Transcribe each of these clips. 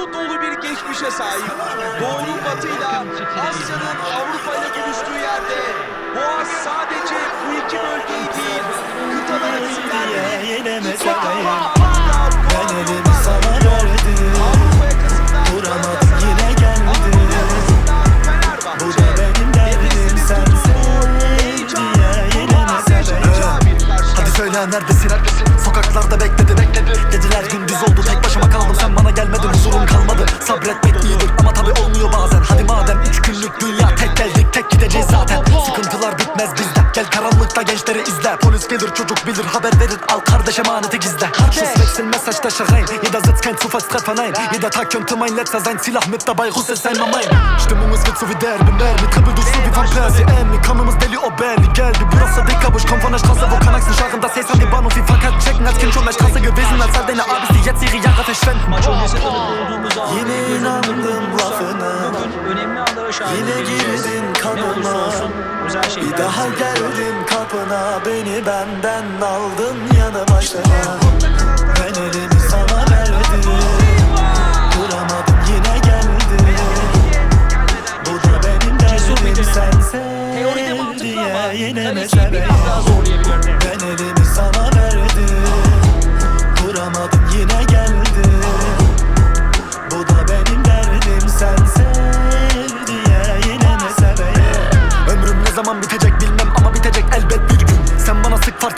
dolu dolu bir geçmişe sahip. Doğu'nun batıyla Asya'nın Avrupa ile buluştuğu yerde Boğaz sadece bu iki bölgeyi değil, yine mesele. Avrupa Ben elimi sana verdim Vuramadım yine geldi Avrupa yakasından Fenerbahçe. Bu da benim derdim sensin diye yine karşılaşma. Hadi söyle neredesin? Gündüz oldu tek başıma kaldım. Sen bana gelmedin huzurum kalmadı. Sabretmek iyidir ama tabi olmuyor bazen. Hadi madem üç günlük dünya tek geldik tek gideceğiz Gel karanlıkta gençleri izle. Polis gelir çocuk bilir haber verir. Al kardeş emaneti gizle. Schuss wechseln Messerstecher rein Jeder sitzt kein Zufallstreffer nein Jeder Tag könnte mein letzter sein Ziel mit dabei Russ ist einmal mein Stimmung ist wird so wie Derby Mermi Trippel durch so wie Van Persie Emmy Kanımız deli o belli geldi. Burası dik aber ich komm von der Straße Wo Kanaxen scharren das Haze an die Bahnhof wie verkehrt checken Als Kind schon der Straße gewesen Als all deine Abis die jetzt ihre Jahre verschwenden Yine inandım lafına. Yine girdin kanıma. Bir daha bizi geldim kapına Beni benden aldın yanı başına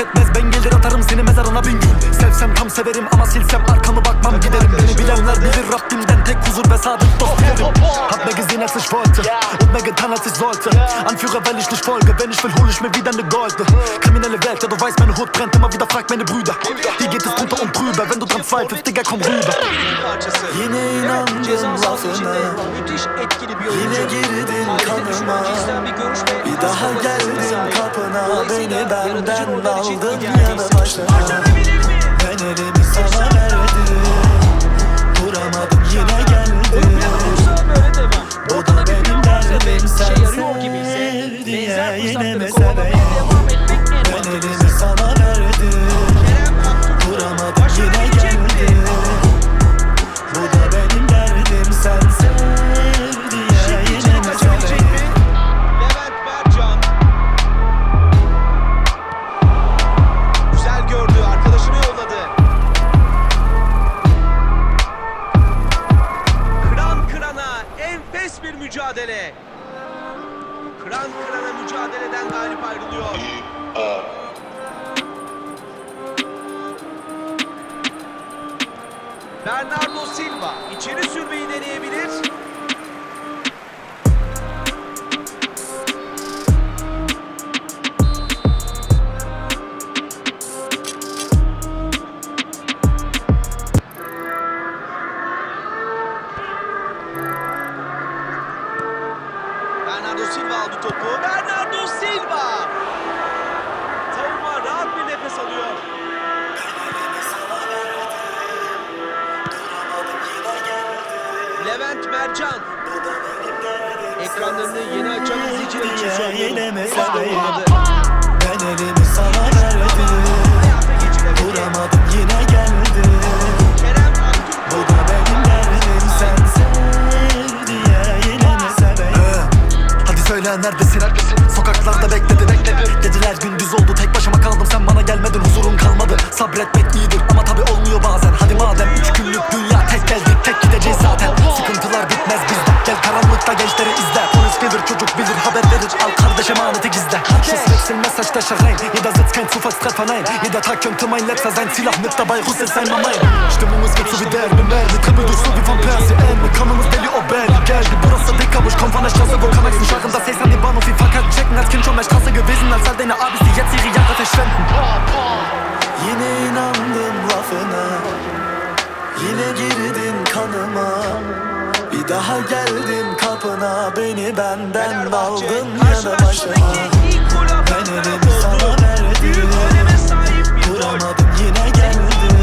etmez ben gelir atarım seni mezarına bin gün. Sevsem tam severim ama silsem arkamı bakmam giderim. Beni bilenler bilir Rabbimden huzur ve sadık dost dilerim Hab mir gesehen als ich wollte. Und mir getan als ich sollte. Anführer weil ich nicht folge, wenn ich will hol ich mir wieder ne Golde. Kriminelle Welt, ja du weißt meine Hut brennt. Immer wieder frag meine Brüder. Hier geht es drunter und drüber, wenn du dran zweifelst Digga komm rüber. Yine inandım lafına. Yine girdin kanıma. bir daha geldim kapına Beni benden aldın yanı başına? Ben elimi sana verdim Mercan. Ekranlarını yeni açan izleyiciler için söylüyorum. Ben elimi sana verdim. Duramadım yine geldi Kerem Bu da benim derdim. Sen sev diye yine mesele Hadi söyle neredesin? Sokaklarda bekledim Geceler gündüz oldu tek başıma kaldım. Sen bana gelmedin huzurum kalmadı. Sabretmek Messerstecher rein Jeder sitzt kein Zufallstreffer nein Jeder Tag könnte mein letzter sein Ziel auch mit dabei Russ ist einmal mein Stimmung ist wird so wie Derby Mermi Trippel durch so wie Van Persie Emmy Kanımız deli o belli geldi Burası dik ich komm von der Straße Wo Kanaxen scharren das Haze an die Bahnhof wie verkehrt checken Als Kind schon der Straße gewesen Als all deine Abis die jetzt ihre Jahre verschwenden Yine inandım lafına Yine girdin kanıma Bir daha geldim kapına Beni benden Fenerim sana verdim. Duramadım yine geldim.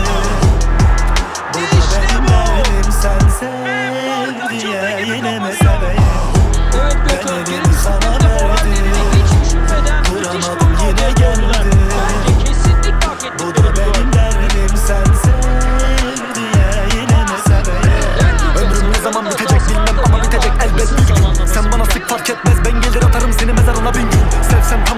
Bu. da benim derdim sen diye yine mi seveyim? Fenerim sana verdim? Duramadım yine geldim. Bu da benim derdim sen diye yine mi seveyim? Ömrüm ne zaman bitecek bilmem ama bitecek elbet Sen bana sık fark etmez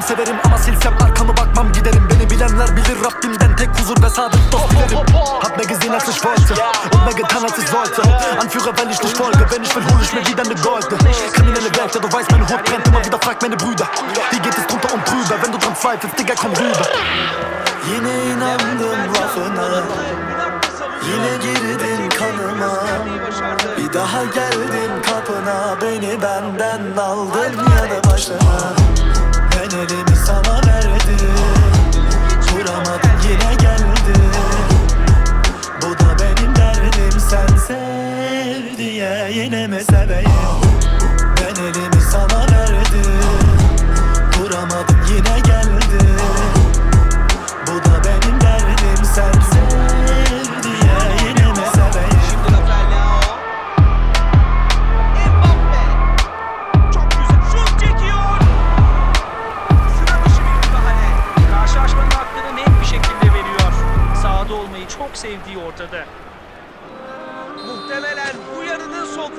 severim ama silsem arkamı bakmam giderim. Beni bilenler bilir Rabbimden tek huzur ve sadık dost dilerim Hab mir gesehen, als ich wollte und mehr getan, als ich sollte Anführer, weil ich nicht folge, wenn ich will, hol ich mir wieder ne Golde Kriminelle Welt, ja du weißt, meine Hut brennt, immer wieder frag meine Brüder. Hier geht es drunter und drüber, wenn du dran zweifelst, Digga, komm rüber. Yine inandım lafına Yine girdin kanıma Bir daha geldim kapına Beni benden aldın yanı başına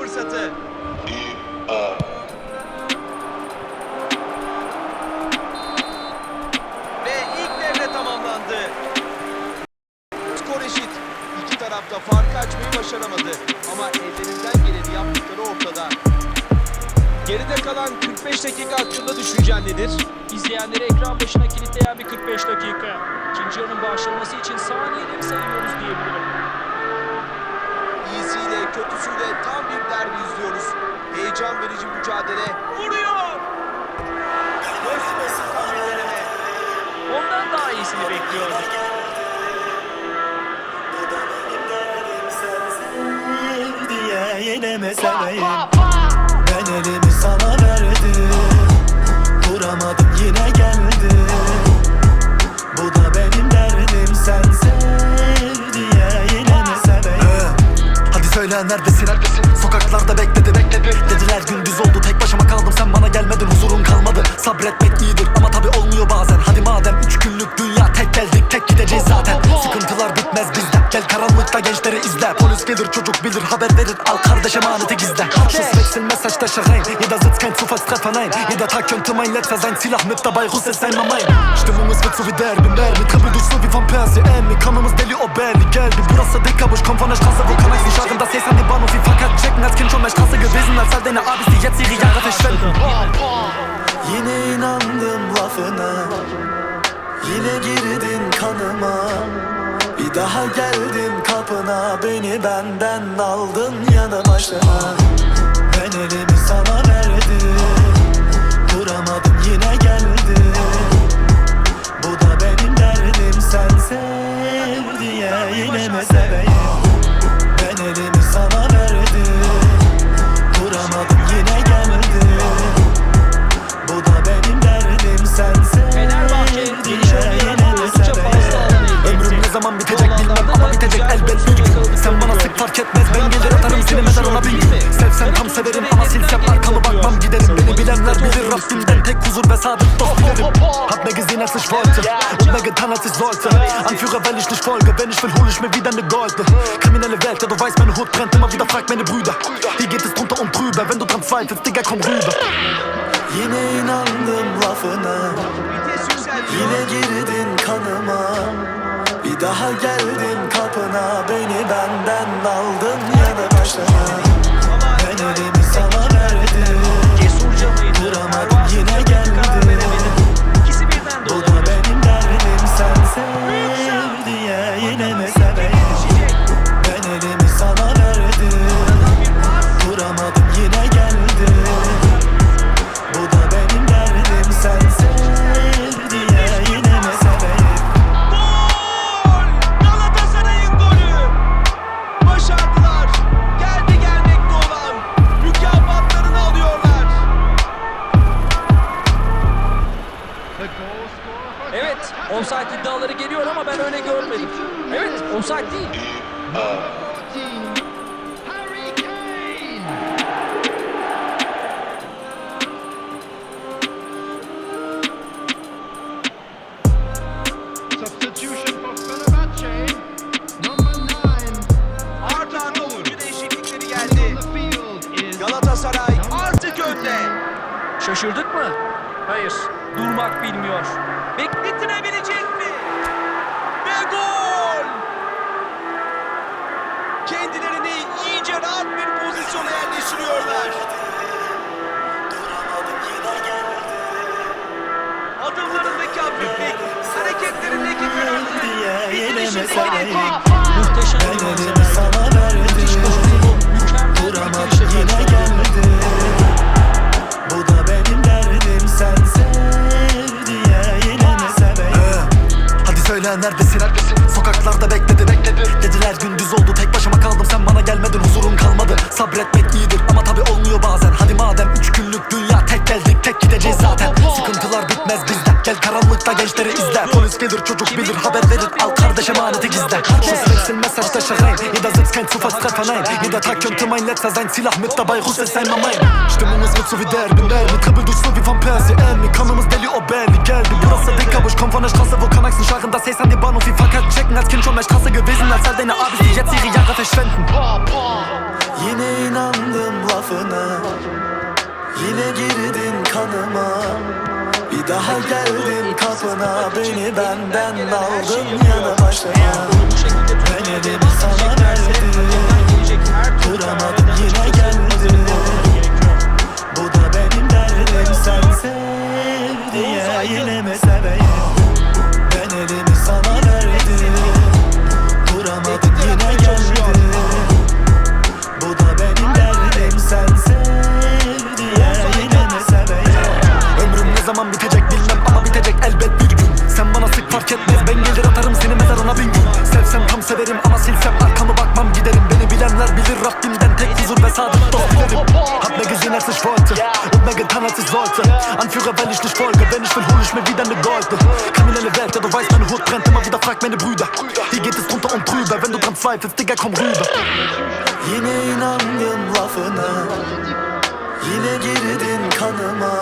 fırsatı. Ve ilk devre tamamlandı. Skor eşit. İki tarafta farkı açmayı başaramadı. Ama ellerinden geleni yaptıkları ortada. Geride kalan 45 dakika hakkında düşüncen nedir? İzleyenleri ekran başına kilitleyen bir 45 dakika. İkinci yarının başlaması için saniyeleri sayıyoruz diyebilirim. Kötüsüyle tam bir derbi izliyoruz. Heyecan verici mücadele. Vuruyor! Bir deneme. Ondan daha iyisini bekliyorduk. Diye seveyim Ben elimi sana verdim Vuramadım yine Hadi söyle neredesin? Sokaklarda bekledim. Dediler gündüz oldu tek başıma kaldım. Sen bana gelmedin huzurun kalmadı. Sabretmek iyidir ama tabi olmuyor bazen. Hadi madem üç günlük dünya tek geldik tek gideceğiz zaten. Sıkıntılar Gel karanlıkta gençleri izle. Polis gelir çocuk bilir haber verir. Al kardeş emaneti gizle. Schuss wechseln Messerstecher rein Jeder sitzt kein Zufallstreffer nein Jeder Tag könnte mein letzter sein Silah mit dabei Russ ist einmal mein Stimmung es wird so wie Derby Mermi Kribbel durch so wie Van Persie Emmy Kanımız deli o belli geldi. Burası ich komm von der Straße Wo kann ich nicht sagen Das hier an den Bahnhof wie Fahrkart checken Als Kind schon bei Straße gewesen Als all deine Abis die jetzt ihre Jahre verschwenden Yine inandım lafına. Yine girdin kanıma daha geldim kapına Beni benden aldın ya da başına Ben elimi sana verdim Vuramadım yine geldi Bu da benim derdim Sen sev diye yine mi seveyim etmez. Ben gelir atarım seni mezarına bir gün Sevsem tam severim ama silsem arkamı bakmam giderim. Beni bilenler bilir Rabbimden tek huzur ve sadık dost dilerim Hab mehr gesehen als ich wollte und mehr getan als ich sollte Anführer weil ich nicht folge, wenn ich will hol ich mir wieder ne Golde Kriminelle Welt, ja du weißt meine Hut brennt immer wieder fragt meine Brüder Wie geht es drunter und drüber, wenn du dran zweifelst, Digga komm rüber. Yine inandım lafına. Yine girdin kanıma. Bir daha geldim kapına Beni benden elimi manzara. sana verdim Duramadım yine geldi Bu da benim derdim sen sev Hadi söyle neredesin? Sokaklarda bekledim Geceler gündüz oldu tek başıma kaldım sen bana gelmedin huzurun kalmadı Sabretmek iyidir ama tabi olmuyor bazen Hadi madem üç günlük dünya tek geldik tek gideceğiz zaten Sıkıntılar bitmez bizde Gel karanlıkta gençleri izle Polis gelir çocuk bilir haber verir Al kardeş emaneti gizle Schuss wechseln Messer steche rein. Jeder sitzt kein Zufallstreffer nein. Jeder Tag könnte mein letzter sein Silah mit dabei Russ ist einmal mein. Stimmung ist gut so wie der Bin der mit Dribbel durch so wie Van Persie Elmi kanımız deli o belli geldi Burası dick aber ich komm von der Straße wo Kanaxen scharren. Das Haze an den Bahnhof wie Fahrkarten checken. Als Kind schon der Straße gewesen Als all deine Abis die jetzt ihre Jahre verschwenden. Yine inandım lafına Yine girdin kanıma daha geldim kapına Beni benden aldın yana başına Ben elimi sana verdim Duramadım karardan yine geldim. Bu da benim derdim sen sev diye yine mi Gold. Kriminelle Welt, ja du weißt meine Hut brennt immer wieder. Frag meine Brüder. Hier geht es drunter und drüber, wenn du dran zweifelst, Digga komm rüber. Yine inandım lafına Yine girdin kanıma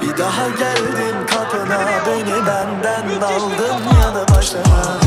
Bir daha geldim kapına Beni benden aldın yanı başına